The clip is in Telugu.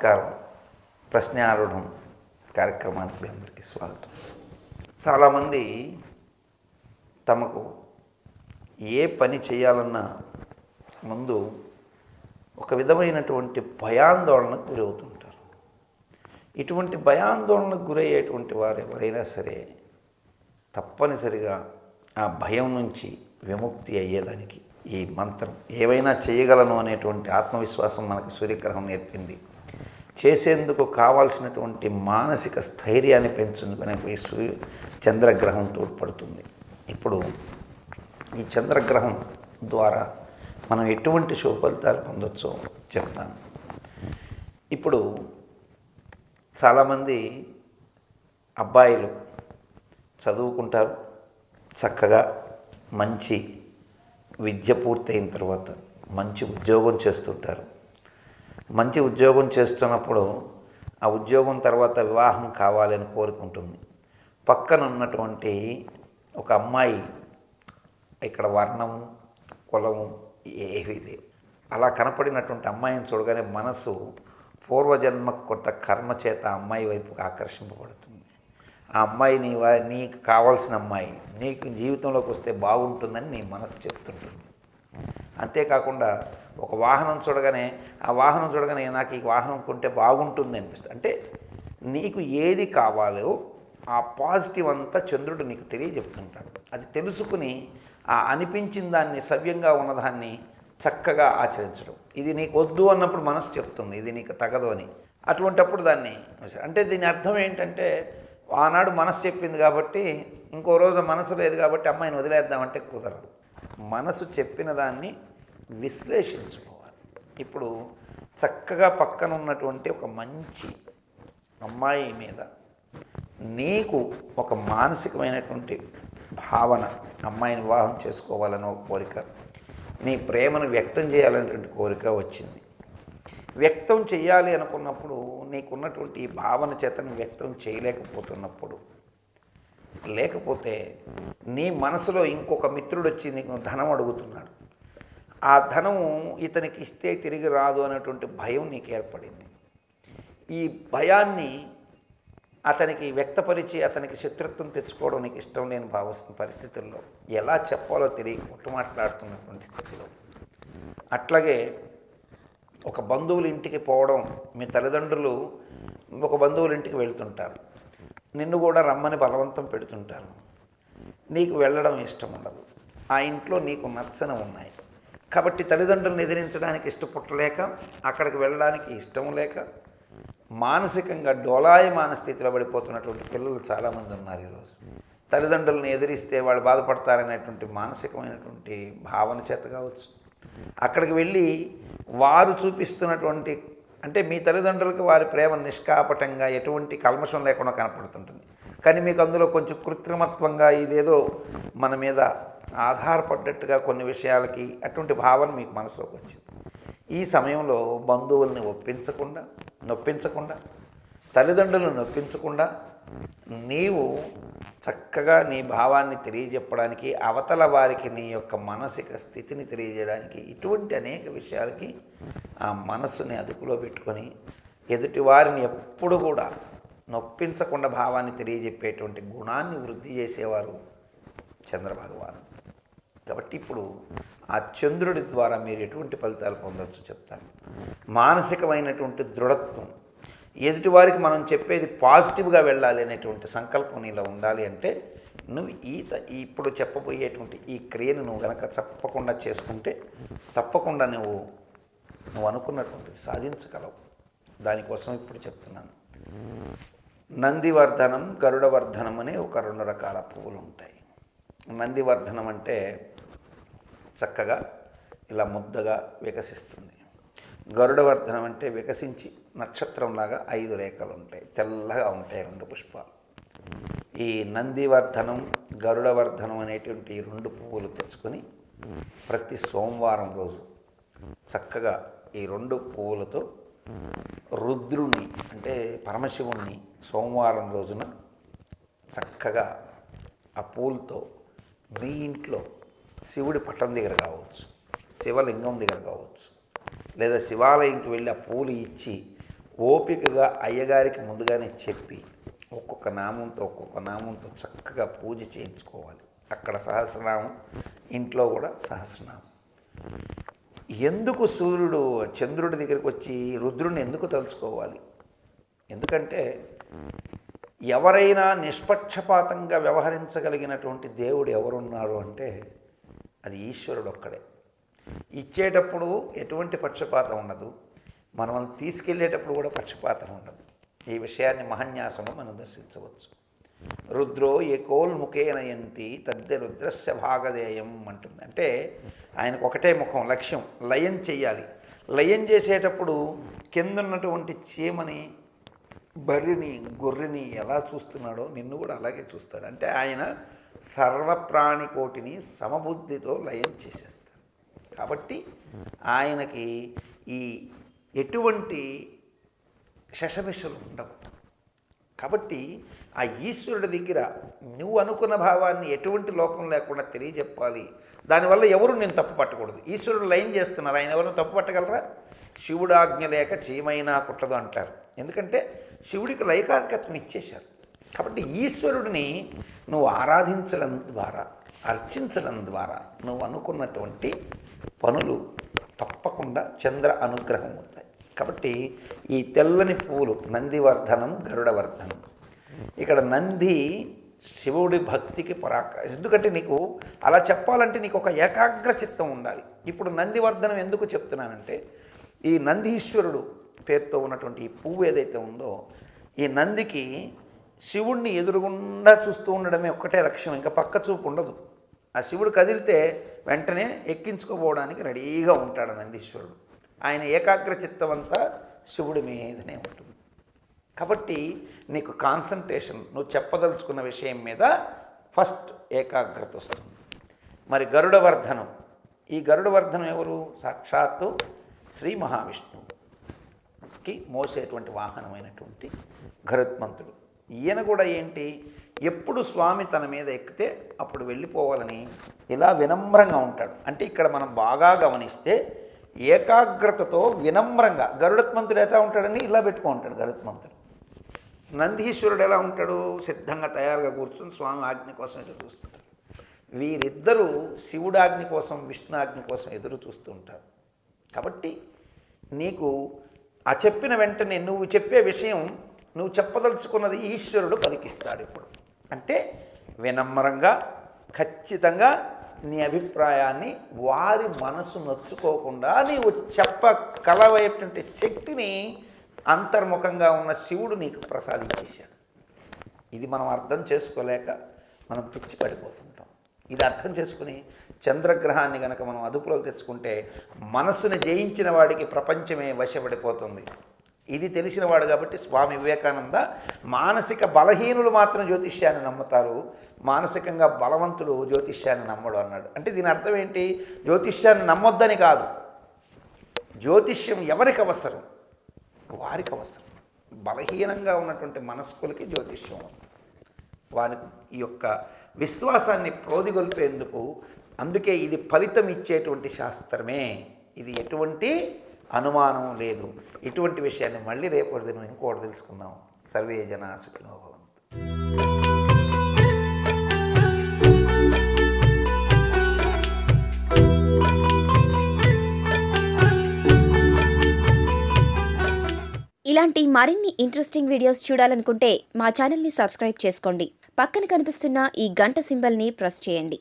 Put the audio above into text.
నమస్కారం. ప్రశ్నారూఢం కార్యక్రమానికి అందరికీ స్వాగతం. చాలామంది తమకు ఏ పని చేయాలన్నా ముందు ఒక విధమైనటువంటి భయాందోళనకు గురవుతుంటారు. ఇటువంటి భయాందోళనకు గురయ్యేటువంటి వారు ఎవరైనా సరే తప్పనిసరిగా ఆ భయం నుంచి విముక్తి అయ్యేదానికి ఈ మంత్రం ఏవైనా చేయగలను అనేటువంటి ఆత్మవిశ్వాసం మనకు సూర్యగ్రహం నేర్పింది. చేసేందుకు కావాల్సినటువంటి మానసిక స్థైర్యాన్ని పెంచుకునేకు ఈ సూర్య చంద్రగ్రహం తోడ్పడుతుంది. ఇప్పుడు ఈ చంద్రగ్రహం ద్వారా మనం ఎటువంటి శుభ ఫలితాలు పొందొచ్చో చెప్తాను. ఇప్పుడు చాలామంది అబ్బాయిలు చదువుకుంటారు చక్కగా మంచి విద్య పూర్తయిన తర్వాత మంచి ఉద్యోగం చేస్తుంటారు. మంచి ఉద్యోగం చేస్తున్నప్పుడు ఆ ఉద్యోగం తర్వాత వివాహం కావాలని కోరుకుంటుంది. పక్కన ఉన్నటువంటి ఒక అమ్మాయి ఇక్కడ వర్ణము కులము ఏవి లేవు. అలా కనపడినటువంటి అమ్మాయిని చూడగానే మనసు పూర్వజన్మ కొత్త కర్మ చేత అమ్మాయి వైపు ఆకర్షింపబడుతుంది. ఆ అమ్మాయి నీ నీకు కావాల్సిన అమ్మాయి నీకు జీవితంలోకి వస్తే బాగుంటుందని నీ మనసు చెప్తుంటుంది. అంతేకాకుండా ఒక వాహనం చూడగానే ఆ వాహనం చూడగానే నాకు ఈ వాహనం కొంటే బాగుంటుంది అనిపిస్తుంది. అంటే నీకు ఏది కావాలో ఆ పాజిటివ్ అంతా చంద్రుడు నీకు తెలియజెప్తుంటాడు. అది తెలుసుకుని ఆ అనిపించిన దాన్ని సవ్యంగా ఉన్నదాన్ని చక్కగా ఆచరించడం. ఇది నీకు వద్దు అన్నప్పుడు మనసు చెప్తుంది ఇది నీకు తగదు అని. అటువంటప్పుడు దాన్ని అంటే దీని అర్థం ఏంటంటే ఆనాడు మనసు చెప్పింది కాబట్టి ఇంకో రోజు మనసు లేదు కాబట్టి అమ్మాయిని వదిలేద్దామంటే కుదరదు. మనసు చెప్పిన దాన్ని విశ్లేషించుకోవాలి. ఇప్పుడు చక్కగా పక్కన ఉన్నటువంటి ఒక మంచి అమ్మాయి మీద నీకు ఒక మానసికమైనటువంటి భావన అమ్మాయిని వివాహం చేసుకోవాలని ఒక కోరిక నీ ప్రేమను వ్యక్తం చేయాలనేటువంటి కోరిక వచ్చింది. వ్యక్తం చేయాలి అనుకున్నప్పుడు నీకున్నటువంటి ఈ భావన చేతను వ్యక్తం చేయలేకపోతున్నప్పుడు లేకపోతే నీ మనసులో ఇంకొక మిత్రుడు వచ్చి నీకు ధనం అడుగుతున్నాడు. ఆ ధనము ఇతనికి ఇస్తే తిరిగి రాదు అనేటువంటి భయం నీకు ఏర్పడింది ఈ భయాన్ని అతనికి వ్యక్తపరిచి అతనికి శత్రుత్వం తెచ్చుకోవడం నీకు ఇష్టం లేని భావిస్తున్న పరిస్థితుల్లో ఎలా చెప్పాలో తెలియక మాట్లాడుతున్నటువంటి స్థితిలో. అట్లాగే ఒక బంధువుల ఇంటికి పోవడం మీ తల్లిదండ్రులు ఒక బంధువుల ఇంటికి వెళ్తుంటారు. నిన్ను కూడా రమ్మని బలవంతం పెడుతుంటారు. నీకు వెళ్ళడం ఇష్టం ఉండదు. ఆ ఇంట్లో నీకు నచ్చన ఉన్నాయి. కాబట్టి తల్లిదండ్రులను ఎదిరించడానికి ఇష్టపట్టలేక అక్కడికి వెళ్ళడానికి ఇష్టం లేక మానసికంగా డోలాయమాన స్థితిలో పడిపోతున్నటువంటి పిల్లలు చాలామంది ఉన్నారు ఈరోజు. తల్లిదండ్రులను ఎదిరిస్తే వాళ్ళు బాధపడతారనేటువంటి మానసికమైనటువంటి భావన చేత కావచ్చు. అక్కడికి వెళ్ళి వారు చూపిస్తున్నటువంటి అంటే మీ తల్లిదండ్రులకు వారి ప్రేమ నిష్కాపటంగా ఎటువంటి కల్మషం లేకుండా కనపడుతుంటుంది. కానీ మీకు అందులో కొంచెం కృత్రిమత్వంగా ఇదేదో మన మీద ఆధారపడ్డట్టుగా కొన్ని విషయాలకి అటువంటి భావన మీకు మనసులోకి వచ్చింది. ఈ సమయంలో బంధువుల్ని ఒప్పించకుండా నొప్పించకుండా తల్లిదండ్రులను నొప్పించకుండా నీవు చక్కగా నీ భావాన్ని తెలియజెప్పడానికి అవతల వారికి నీ యొక్క మానసిక స్థితిని తెలియజేయడానికి ఇటువంటి అనేక విషయాలకి ఆ మనస్సుని అదుపులో పెట్టుకొని ఎదుటి వారిని ఎప్పుడు కూడా నొప్పించకుండా భావాన్ని తెలియజెప్పేటువంటి గుణాన్ని వృద్ధి చేసేవారు చంద్రభగవాను కాబట్టి ఇప్పుడు ఆ చంద్రుడి ద్వారా మీరు ఎటువంటి ఫలితాలు పొందొచ్చు చెప్తాను. మానసికమైనటువంటి దృఢత్వం. ఎదుటివారికి మనం చెప్పేది పాజిటివ్గా వెళ్ళాలి అనేటువంటి సంకల్పం నీలో ఉండాలి అంటే నువ్వు ఈత ఇప్పుడు చెప్పబోయేటువంటి ఈ క్రియను నువ్వు గనక తప్పకుండా చేసుకుంటే తప్పకుండా నువ్వు నువ్వు అనుకున్నటువంటిది సాధించగలవు. దానికోసం ఇప్పుడు చెప్తున్నాను. నందివర్ధనం గరుడవర్ధనం అనే ఒక రెండు రకాల పువ్వులు ఉంటాయి. నందివర్ధనం అంటే చక్కగా ఇలా ముద్దగా వికసిస్తుంది. గరుడవర్ధనం అంటే వికసించి నక్షత్రంలాగా ఐదు రేఖలు ఉంటాయి తెల్లగా ఉంటాయి రెండు పుష్పాలు. ఈ నందివర్ధనం గరుడవర్ధనం అనేటువంటి ఈ రెండు పువ్వులు తెచ్చుకొని ప్రతి సోమవారం రోజు చక్కగా ఈ రెండు పువ్వులతో రుద్రుణ్ణి అంటే పరమశివుణ్ణి సోమవారం రోజున చక్కగా ఆ పూలతో మీ ఇంట్లో శివుడి పట్టం దగ్గర కావచ్చు శివలింగం దగ్గర కావచ్చు లేదా శివాలయంకి వెళ్ళి ఆ పూలు ఇచ్చి ఓపికగా అయ్యగారికి ముందుగానే చెప్పి ఒక్కొక్క నామంతో ఒక్కొక్క నామంతో చక్కగా పూజ చేయించుకోవాలి. అక్కడ సహస్రనామం ఇంట్లో కూడా సహస్రనామం. ఎందుకు సూర్యుడు చంద్రుడి దగ్గరికి వచ్చి రుద్రుడిని ఎందుకు తలుచుకోవాలి? ఎందుకంటే ఎవరైనా నిష్పక్షపాతంగా వ్యవహరించగలిగినటువంటి దేవుడు ఎవరున్నారు అంటే అది ఈశ్వరుడు ఒక్కడే ఇచ్చేటప్పుడు ఎటువంటి పక్షపాతం ఉండదు. మనం తీసుకెళ్ళేటప్పుడు కూడా పక్షపాతం ఉండదు. ఈ విషయాన్ని మహన్యాసంలో మనం దర్శించవచ్చు. రుద్రో ఏకోల్ముఖేనయంతి తద్ద రుద్రస్య భాగధేయం అంటుంది. అంటే ఆయనకు ఒకటే ముఖం లక్ష్యం లయం చేయాలి లయం చేసేటప్పుడు కిందున్నటువంటి చీమని బర్రిని గొర్రెని ఎలా చూస్తున్నాడో నిన్ను కూడా అలాగే చూస్తాడు. అంటే ఆయన సర్వప్రాణి కోటిని సమబుద్ధితో లయం చేసేస్తారు కాబట్టి ఆయనకి ఈ ఎటువంటి శశమిషలు ఉండవు కాబట్టి ఆ ఈశ్వరుడి దగ్గర నువ్వు అనుకున్న భావాన్ని ఎటువంటి లోపం లేకుండా తెలియజెప్పాలి. దానివల్ల ఎవరు నేను తప్పు పట్టకూడదు. ఈశ్వరుడు లైన్ చేస్తున్నారు. ఆయన ఎవరు తప్పు పట్టగలరా? శివుడు ఆజ్ఞ లేక చీమైనా కుట్టదు అంటారు. ఎందుకంటే శివుడికి లైకాధికత్వం ఇచ్చేశారు. కాబట్టి ఈశ్వరుడిని నువ్వు ఆరాధించడం ద్వారా అర్చించడం ద్వారా నువ్వు అనుకున్నటువంటి పనులు తప్పకుండా చంద్ర అనుగ్రహం అవుతాయి. కాబట్టి ఈ తెల్లని పువ్వులు నందివర్ధనం గరుడవర్ధనం. ఇక్కడ నంది శివుడి భక్తికి పరాక ఎందుకంటే నీకు అలా చెప్పాలంటే నీకు ఒక ఏకాగ్ర చిత్తం ఉండాలి. ఇప్పుడు నందివర్ధనం ఎందుకు చెప్తున్నానంటే ఈ నందీశ్వరుడు పేరుతో ఉన్నటువంటి ఈ పువ్వు ఏదైతే ఉందో ఈ నందికి శివుణ్ణి ఎదురుగుండా చూస్తూ ఉండడమే ఒక్కటే లక్ష్యం ఇంకా పక్క చూపు ఉండదు. ఆ శివుడు కదిలితే వెంటనే ఎక్కించుకోపోవడానికి రెడీగా ఉంటాడు నందీశ్వరుడు. ఆయన ఏకాగ్ర చిత్తం అంతా శివుడి మీదనే ఉంటుంది. కాబట్టి నీకు కాన్సన్ట్రేషన్ నువ్వు చెప్పదలుచుకున్న విషయం మీద ఫస్ట్ ఏకాగ్రత వస్తుంది. మరి గరుడవర్ధనం ఈ గరుడవర్ధనం ఎవరు? సాక్షాత్తు శ్రీ మహావిష్ణువుకి మోసేటువంటి వాహనమైనటువంటి గరుత్మంతుడు ఈయన కూడా ఏంటి? ఎప్పుడు స్వామి తన మీద ఎక్కితే అప్పుడు వెళ్ళిపోవాలని ఇలా వినమ్రంగా ఉంటాడు. అంటే ఇక్కడ మనం బాగా గమనిస్తే ఏకాగ్రతతో వినమ్రంగా గరుడత్మంతుడు ఎలా ఉంటాడని ఇలా పెట్టుకో ఉంటాడు గరుత్మంతుడు నందీశ్వరుడు ఎలా ఉంటాడు? సిద్ధంగా తయారుగా కూర్చొని స్వామి ఆజ్ఞ కోసం ఎదురు చూస్తుంటారు వీరిద్దరూ శివుడాజ్ఞ కోసం విష్ణు కోసం ఎదురు చూస్తూ ఉంటారు. కాబట్టి నీకు ఆ చెప్పిన వెంటనే నువ్వు చెప్పే విషయం నువ్వు చెప్పదలుచుకున్నది ఈశ్వరుడు పలికిస్తాడు ఇప్పుడు. అంటే వినమ్రంగా ఖచ్చితంగా నీ అభిప్రాయాన్ని వారి మనసు నొచ్చుకోకుండా నీవు చెప్పగలవైనటువంటి శక్తిని అంతర్ముఖంగా ఉన్న శివుడు నీకు ప్రసాదించేశాడు. ఇది మనం అర్థం చేసుకోలేక మనం పిచ్చి పడిపోతుంటాం. ఇది అర్థం చేసుకుని చంద్రగ్రహాన్ని గనక మనం అదుపులోకి తెచ్చుకుంటే మనసును జయించిన వాడికి ప్రపంచమే వశపడిపోతుంది. ఇది తెలిసినవాడు కాబట్టి స్వామి వివేకానంద మానసిక బలహీనులు మాత్రం జ్యోతిష్యాన్ని నమ్ముతారు. మానసికంగా బలవంతులు జ్యోతిష్యాన్ని నమ్మడు అన్నాడు. అంటే దీని అర్థం ఏంటి? జ్యోతిష్యాన్ని నమ్మొద్దని కాదు. జ్యోతిష్యం ఎవరికి అవసరం? వారికి అవసరం. బలహీనంగా ఉన్నటువంటి మనస్కులకి జ్యోతిష్యం అవసరం. వారి యొక్క విశ్వాసాన్ని ప్రోదిగొల్పేందుకు అందుకే ఇది ఫలితం ఇచ్చేటువంటి శాస్త్రమే. ఇది ఎటువంటి అనుమానం లేదు. ఇటువంటి విషయాన్ని మళ్ళీ రేపటి దినం ఇంకోటి తెలుసుకుందాం. సర్వే జన సుఖినోభవంతు ఇలాంటి మరిన్ని ఇంట్రెస్టింగ్ వీడియోస్ చూడాలనుకుంటే మా ఛానల్ని సబ్స్క్రైబ్ చేసుకోండి. పక్కన కనిపిస్తున్న ఈ గంట సింబల్ని ప్రెస్ చేయండి.